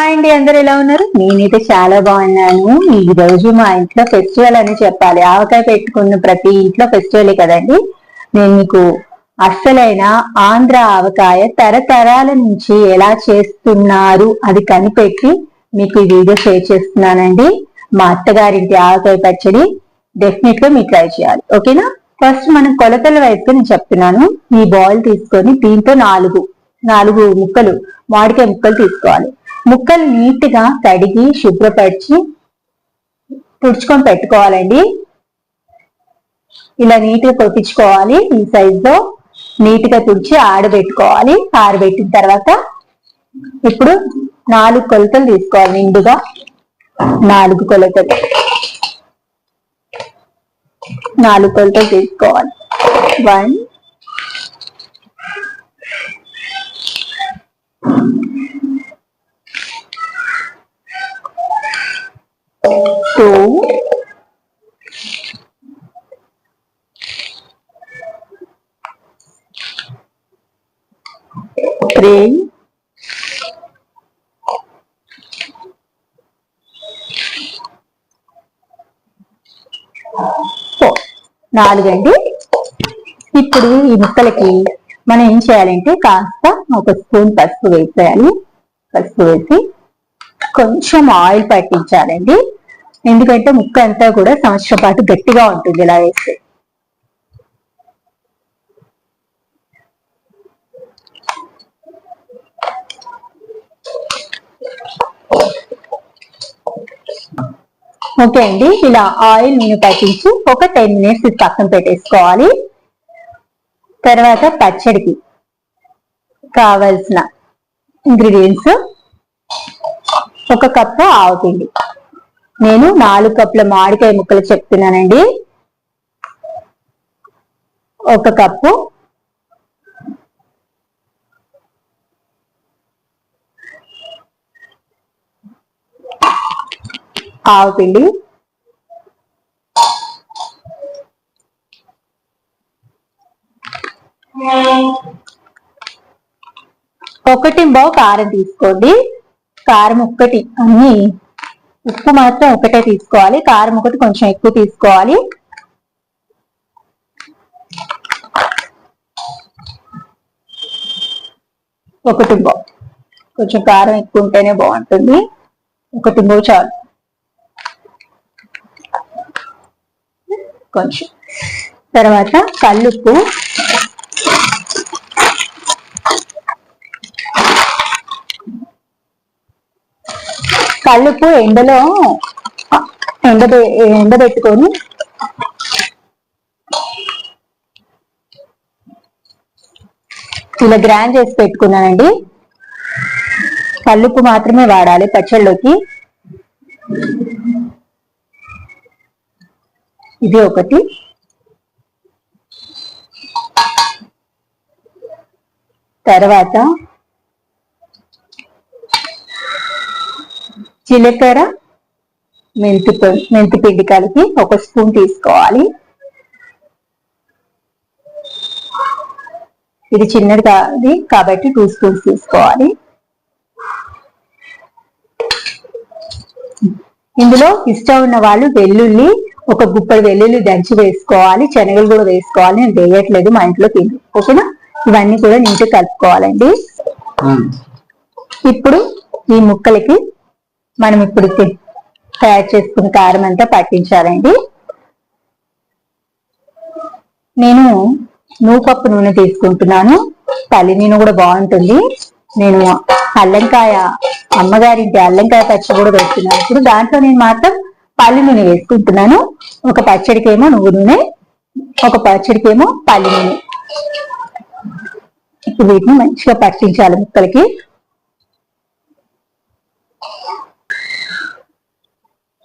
Hi అండి అందరు ఎలా ఉన్నారు? నేనైతే చాలా బాగున్నాను. ఈ రోజు మా ఇంట్లో ఫెస్టివల్ అని చెప్పాలి. ఆవకాయ పెట్టుకున్న ప్రతి ఇంట్లో ఫెస్టివలే కదండి? నేను మీకు అస్సలైన ఆంధ్ర ఆవకాయ తరతరాల నుంచి ఎలా చేస్తున్నారు అది కనిపెట్టి మీకు ఈ వీడియో షేర్ చేస్తున్నానండి. మా అత్తగారింటి ఆవకాయ పచ్చడి డెఫినెట్గా మీరు ట్రై చేయాలి. ఓకేనా? ఫస్ట్ మనం కొలతల వైపు నేను చెప్తున్నాను. ఈ బాయిల్ తీసుకొని దీంతో నాలుగు నాలుగు ముక్కలు మామిడికాయ ముక్కలు తీసుకోవాలి. ముక్కలు నీట్గా కడిగి శుభ్రపరిచి తుడుచుకొని పెట్టుకోవాలండి. ఇలా నీట్గా కొట్టించుకోవాలి. ఈ సైజ్లో నీట్గా తుడిచి ఆడబెట్టుకోవాలి ఆరబెట్టిన తర్వాత ఇప్పుడు నాలుగు కొలతలు తీసుకోవాలి నిండుగా. నాలుగు కొలతలు. నాలుగు కొలతలు తీసుకోవాలి. One two, three, four. నాలుగండి. ఇప్పుడు ఈ ముక్కలకి మనం ఏం చేయాలంటే కాస్త ఒక స్పూన్ పసుపు వేసేయాలి. పసుపు వేసి కొంచెం ఆయిల్ పట్టించాలండి. ఎందుకంటే ముక్క అంతా కూడా సంవత్సరం పాటు గట్టిగా ఉంటుంది ఇలా వేస్తే. ఓకే అండి ఇలా ఆయిల్ నేను పట్టించి ఒక టెన్ మినిట్స్ పక్కన పెట్టేసుకోవాలి. తర్వాత పచ్చడికి కావలసిన ఇంగ్రీడియంట్స్ ఒక కప్పు ఆవపిండి నేను నాలుగు కప్పుల మామిడికాయ ముక్కలు చెప్తున్నానండి. ఒక కప్పు. ఆవపిండి ఒకటి బావు కారం తీసుకోండి. కారం ఒక్కటి అన్ని ఉప్పు మాత్రం ఒకటే తీసుకోవాలి. కారం ఒకటి కొంచెం ఎక్కువ తీసుకోవాలి. ఒకటి కొంచెం కారం ఎక్కువ ఉంటేనే బాగుంటుంది. ఒకటి చాలు. కొంచెం. తర్వాత కల్లుప్పు. కల్లుపు ఎండలో ఎండ ఎండబెట్టుకొని ఇలా గ్రాండ్ చేసి పెట్టుకున్నానండి. కల్లుపు మాత్రమే వాడాలి పచ్చళ్ళలోకి ఇది ఒకటి. తర్వాత జీలకర్ర మెంతి మెంతి పిండి కలిపి ఒక స్పూన్ తీసుకోవాలి. ఇది చిన్నది కాదు కాబట్టి టూ స్పూన్స్ తీసుకోవాలి. ఇందులో ఇష్టం ఉన్న వాళ్ళు వెల్లుల్లి ఒక గుప్పడి వెల్లుల్లి దంచి వేసుకోవాలి. శనగలు కూడా వేసుకోవాలి. నేను వేయట్లేదు మా ఇంట్లో తిండి ఓకేనా ఇవన్నీ కూడా నీట్గా కలుపుకోవాలండి. ఇప్పుడు ఈ ముక్కలకి మనం ఇప్పుడు తయారు చేసుకున్న కారం అంతా పట్టించాలండి. నేను నూపప్పు నూనె తీసుకుంటున్నాను. పల్లి నూనె కూడా బాగుంటుంది. నేను అల్లంకాయ అమ్మగారింటి అల్లంకాయ పచ్చడి కూడా పెడుతున్నాను. ఇప్పుడు దాంట్లో నేను మాత్రం పల్లి నూనె వేసుకుంటున్నాను. ఒక పచ్చడికేమో నువ్వు నూనె ఒక పచ్చడికేమో పల్లి నూనె. ఇప్పుడు వీటిని మంచిగా పట్టించాలి ముక్కలకి.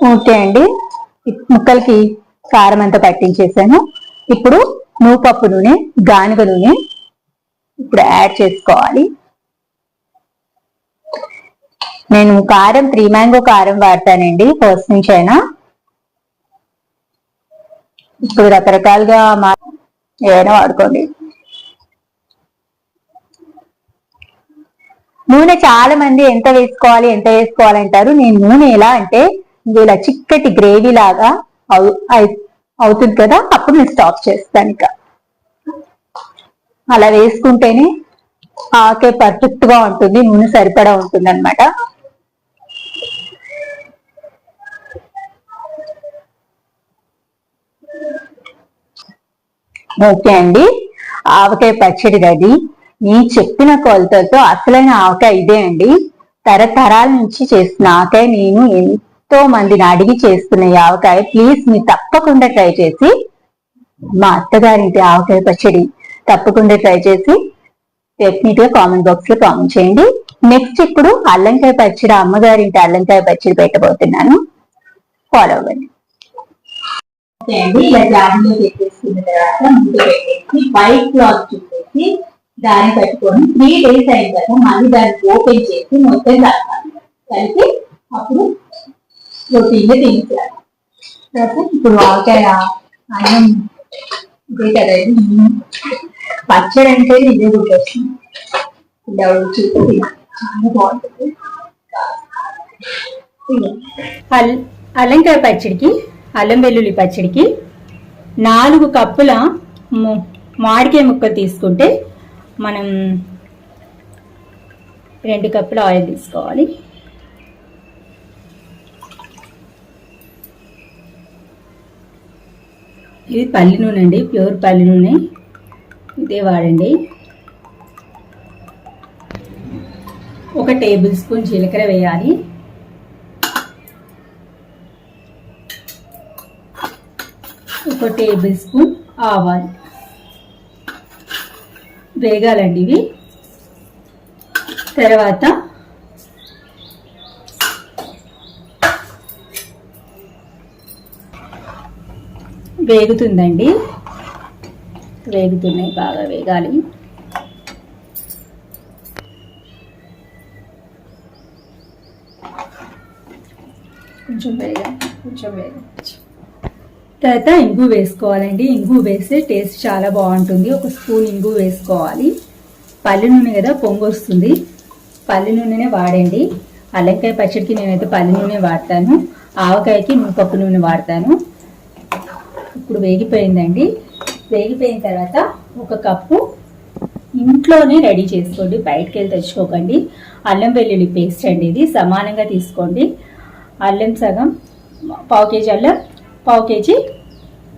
ఓకే అండి. ముక్కలకి కారం అంతా పట్టించేసాను. ఇప్పుడు నూపప్పు నూనె గానుగ నూనె ఇప్పుడు యాడ్ చేసుకోవాలి. నేను కారం త్రీ మ్యాంగో కారం వాడతానండి ఫస్ట్ నుంచి అయినా. ఇప్పుడు రకరకాలుగా మా ఏదైనా వాడుకోండి. నూనె చాలా మంది ఎంత వేసుకోవాలి ఎంత వేసుకోవాలి అంటారు. నేను నూనె ఎలా అంటే ఇలా చిక్కటి గ్రేవీ లాగా అవు- అవుతుంది కదా? అప్పుడు నేను స్టాప్ చేస్తాను ఇక. అలా వేసుకుంటేనే ఆకే పర్ఫెక్ట్గా ఉంటుంది నూనె సరిపడా ఉంటుంది అనమాట ఓకే అండి. ఆవకాయ పచ్చడి రెడీ. నేను చెప్పిన కొలతలతో అసలైన ఆవకాయ ఇదే అండి. తరతరాల నుంచి చేసిన ఆవకాయ నేను ఎంతో మందిని అడిగి చేస్తున్న ఈ ఆవకాయ ప్లీజ్ మీరు తప్పకుండా ట్రై చేసి మా అత్తగారింటి ఆవకాయ పచ్చడి తప్పకుండా ట్రై చేసి డెఫినెట్గా కామెంట్ బాక్స్లో కామెంట్ చేయండి. నెక్స్ట్ ఇప్పుడు అల్లంకాయ పచ్చడి అమ్మగారింటి అల్లంకాయ పచ్చడి పెట్టబోతున్నాను. ఫాలో అవ్వండి. ఇలా జాడీలో పెట్టేసుకున్న తర్వాత ముందు పెట్టేసి వైట్ క్లాత్ చుట్టేసి దాన్ని పెట్టుకొని త్రీ డేస్ అయిన తర్వాత మళ్ళీ దాన్ని ఓపెన్ చేసి మొత్తం కలపాలి. కలిపి అప్పుడు రొటీన్గా తర్వాత ఇప్పుడు ఆవకాయ అన్నం ఇదే పచ్చడి అంటే ఇదే గుర్తొస్తుంది. ఇలా చాలా బాగుంటుంది. అల్ అల్లంకాయ పచ్చడికి అల్లం వెల్లుల్లి పచ్చడికి నాలుగు కప్పుల మామిడికాయ ముక్క తీసుకుంటే మనం రెండు కప్పుల ఆయిల్ తీసుకోవాలి. ఇది పల్లి నూనె అండి ప్యూర్ పల్లి నూనె. ఇదే వాడండి. ఒక టేబుల్ స్పూన్ జీలకర్ర వేయాలి. ఒక టేబుల్ స్పూన్ ఆవాలు. వేగాలండి ఇవి. తర్వాత వేగుతుందండి. వేగుతున్నాయి బాగా వేగాలి. కొంచెం వేగా కొంచెం వేగా. తర్వాత ఇంగు వేసుకోవాలండి. ఇంగు వేస్తే టేస్ట్ చాలా బాగుంటుంది. ఒక స్పూన్ ఇంగు వేసుకోవాలి. పల్లి నూనె కదా పొంగు వస్తుంది. పల్లి నూనెనే వాడండి. అల్లంకాయ పచ్చడికి నేనైతే పల్లి నూనె వాడతాను. ఆవకాయకి మునపప్పు నూనె వాడతాను. ఇప్పుడు వేగిపోయిందండి. వేగిపోయిన తర్వాత ఒక కప్పు ఇంట్లోనే రెడీ చేసుకోండి. బయటకు వెళ్ళి తెచ్చుకోకండి. అల్లం వెల్లుల్లి పేస్ట్ అండి ఇది. సమానంగా తీసుకోండి. అల్లం సగం పావు కేజీ అల్లం పావు కేజీ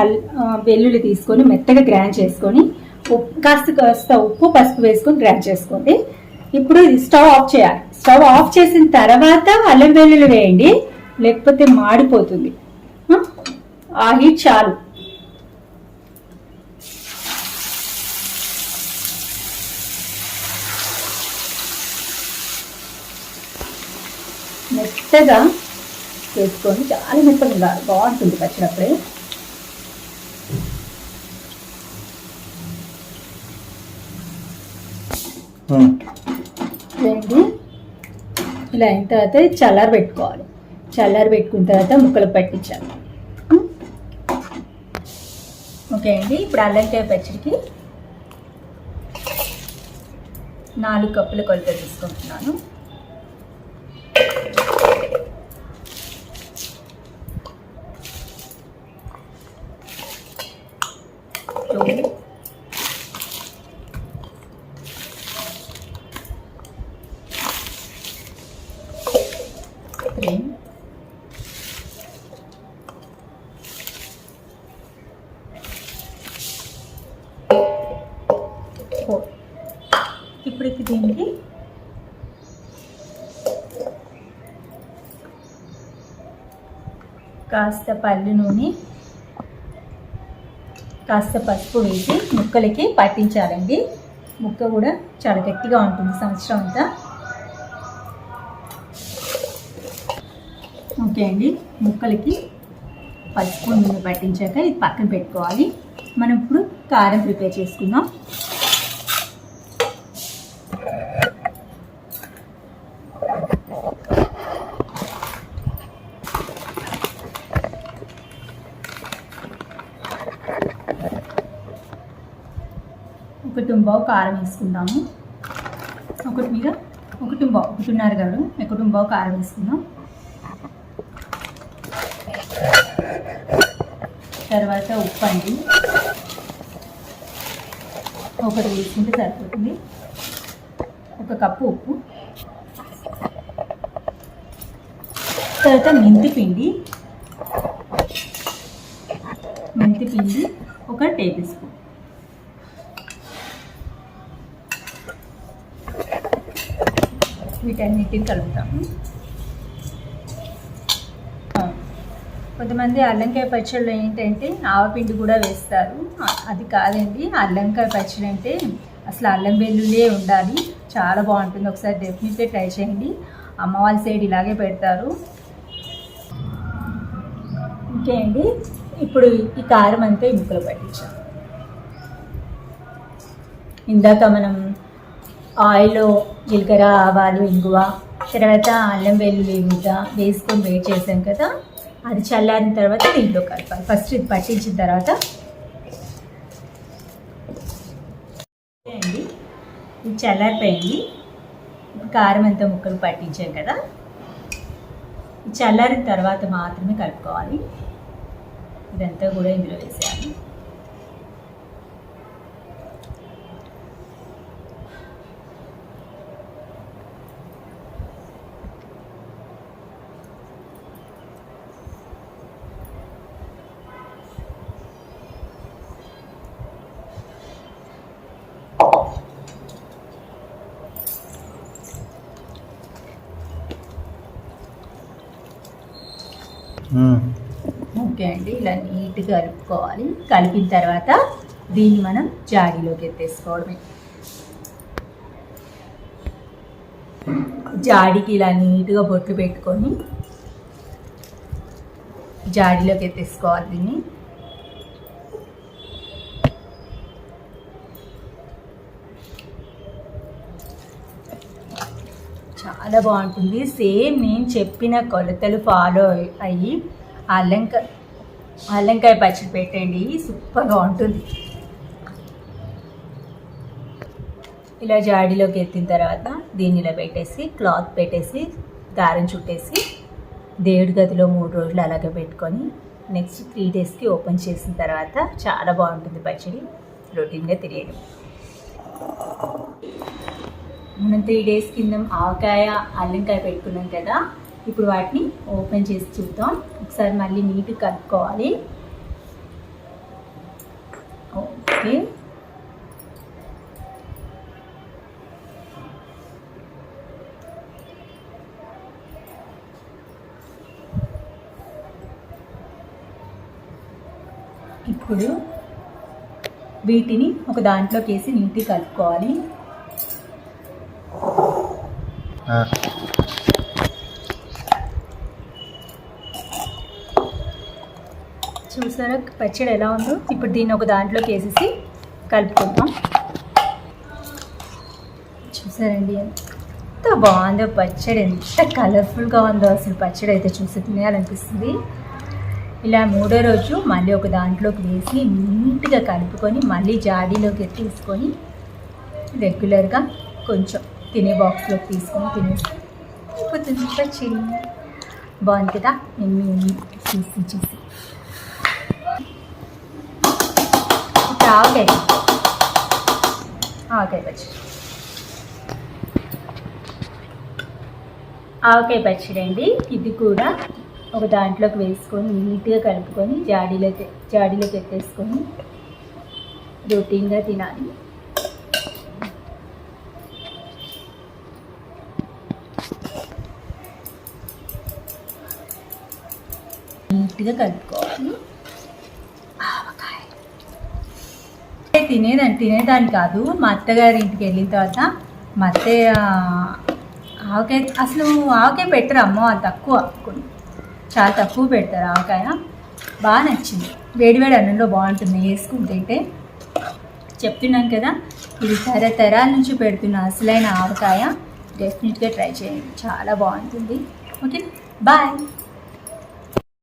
అల్ వెల్లుల్లి తీసుకొని మెత్తగా గ్రైండ్ చేసుకొని ఉప్పు కాస్త కాస్త ఉప్పు పసుపు వేసుకొని గ్రైండ్ చేసుకోండి. ఇప్పుడు ఇది స్టవ్ ఆఫ్ చేయాలి. స్టవ్ ఆఫ్ చేసిన తర్వాత అల్లం వెల్లుల్లి వేయండి. లేకపోతే మాడిపోతుంది. ఆ హీట్ చాలు. మెత్తగా చేసుకొని చాలా మెత్తగా బాగుంటుంది పచ్చినప్పుడే. ఏంటి ఇలా అయిన తర్వాత చల్లారి పెట్టుకోవాలి చల్లారి పెట్టుకున్న తర్వాత ముక్కలు పట్టించాలి. ఓకే అండి. ఇప్పుడు అల్లంకాయ పచ్చడికి నాలుగు కప్పుల కొలత తీసుకుంటున్నాను two, three, ఫోర్ ఇప్పుడు ఇది దీనికి కాస్త పల్లి నూనె కాస్త పసుపు వేసి ముక్కలకి పట్టించాలండి. ముక్క కూడా చాలా గట్టిగా ఉంటుంది సంవత్సరం అంతా. ఓకే అండి. ముక్కలకి పసుపు నూనె పట్టించాక ఇది పక్కన పెట్టుకోవాలి. మనం ఇప్పుడు కారం ప్రిపేర్ చేసుకుందాం. టుంబావు కారం వేసుకుందాము. ఒకటి మీద ఒక టుంబావు ఒకటిన్నర గారు ఒక టుంబావు కారం వేసుకుందాం. తర్వాత ఉప్పు అండి. ఒకటి వేసుకుంటే సరిపోతుంది. ఒక కప్పు ఉప్పు. తర్వాత మెంతి పిండి. మెంతి పిండి ఒక టేబుల్ స్పూన్. వీటన్నిటిని కలుపుతాము కొంతమంది అల్లంకాయ పచ్చళ్ళు ఏంటంటే ఆవపిండి కూడా వేస్తారు. అది కాదండి అల్లంకాయ పచ్చడి అంటే అసలు అల్లం వెల్లులే ఉండాలి. చాలా బాగుంటుంది. ఒకసారి డెఫినెట్గా ట్రై చేయండి. అమ్మ వాళ్ళ సైడ్ ఇలాగే పెడతారు. ఓకే అండి ఇప్పుడు ఈ కారం అంతా ఈ పట్టించాం. ఇందాక మనం ఆయిల్లో జీలకర్ర ఆవాలు ఇంగువ తర్వాత అల్లం వెల్లుల్లి ముద్ద వేసుకొని వేడి చేసాం కదా అది చల్లారిన తర్వాత దీంట్లో కలపాలి. ఫస్ట్ ఇది పట్టించిన తర్వాత అండి ఇది చల్లారిపోయింది. కారం అంతా ముక్కలు పట్టించాం కదా చల్లారిన తర్వాత మాత్రమే కలుపుకోవాలి. ఇదంతా కూడా ఇందులో వేసేయాలి. ఓకే అండి ఇలా నీట్గా కలుపుకోవాలి కలిపిన తర్వాత దీన్ని మనం జాడీలోకి ఎత్తేసుకోవడమే. జాడీకి ఇలా నీట్గా బొట్లు పెట్టుకొని జాడీలోకి ఎత్తేసుకోవాలి దీన్ని. చాలా బాగుంటుంది. సేమ్ నేను చెప్పిన కొలతలు ఫాలో అయ్యి అల్లంక అల్లంకాయ పచ్చడి పెట్టండి. సూపర్గా ఉంటుంది. ఇలా జాడీలోకి ఎత్తిన తర్వాత దీన్ని ఇలా పెట్టేసి క్లాత్ పెట్టేసి దారం చుట్టేసి దేవుడి గదిలో మూడు రోజులు అలాగే పెట్టుకొని నెక్స్ట్ త్రీ డేస్కి ఓపెన్ చేసిన తర్వాత చాలా బాగుంటుంది పచ్చడి. రొటీన్గా తినేయడం. మనం త్రీ డేస్ కింద ఆవకాయ అల్లంకాయ పెట్టుకున్నాం కదా ఇప్పుడు వాటిని ఓపెన్ చేసి చూద్దాం. ఒకసారి మళ్ళీ నీట్గా కలుపుకోవాలి. ఓకే. ఇప్పుడు వీటిని ఒక దాంట్లోకి వేసి నీట్గా కలుపుకోవాలి. చూసారా పచ్చడి ఎలా ఉందో ఇప్పుడు దీన్ని ఒక దాంట్లోకి వేసేసి కలుపుకుందాం. చూసారండి ఎంత బాగుందో పచ్చడి ఎంత కలర్ఫుల్గా ఉందో అసలు పచ్చడి అయితే చూసి తినేయాలనిపిస్తుంది. ఇలా మూడో రోజు మళ్ళీ ఒక దాంట్లోకి వేసి నీట్గా కలుపుకొని మళ్ళీ జాడీలోకి తీసుకొని రెగ్యులర్గా కొంచెం తినే బాక్స్లోకి తీసుకొని తినేసి అయిపోతుంది పచ్చడి. బాగుంది కదా? నేను చూసి చూసి చూసి ఇప్పుడు ఆవకాయ ఆవకాయ పచ్చడి ఆవకాయ పచ్చడి అండి ఇది కూడా ఒక దాంట్లోకి వేసుకొని నీట్గా కలుపుకొని జాడీలోకి జాడీలోకి ఎత్తేసుకొని రొటీన్గా తినాలి నీట్గా కలుపుకోవాలి తినేదాన్ని తినేదాన్ని కాదు. మా అత్తగారి ఇంటికి వెళ్ళిన తర్వాత మా అత్తయ్య ఆవకాయ అసలు ఆవకాయ పెట్టరు అమ్మ వాళ్ళు తక్కువ. కొన్ని చాలా తక్కువ పెడతారు ఆవకాయ. బాగా నచ్చింది. వేడివేడి అన్నంలో బాగుంటుంది. వేసుకుంటే చెప్తున్నాను కదా ఇది తరతరాల నుంచి పెడుతున్న అసలైన ఆవకాయ. డెఫినెట్గా ట్రై చేయండి. చాలా బాగుంటుంది. Okay bye.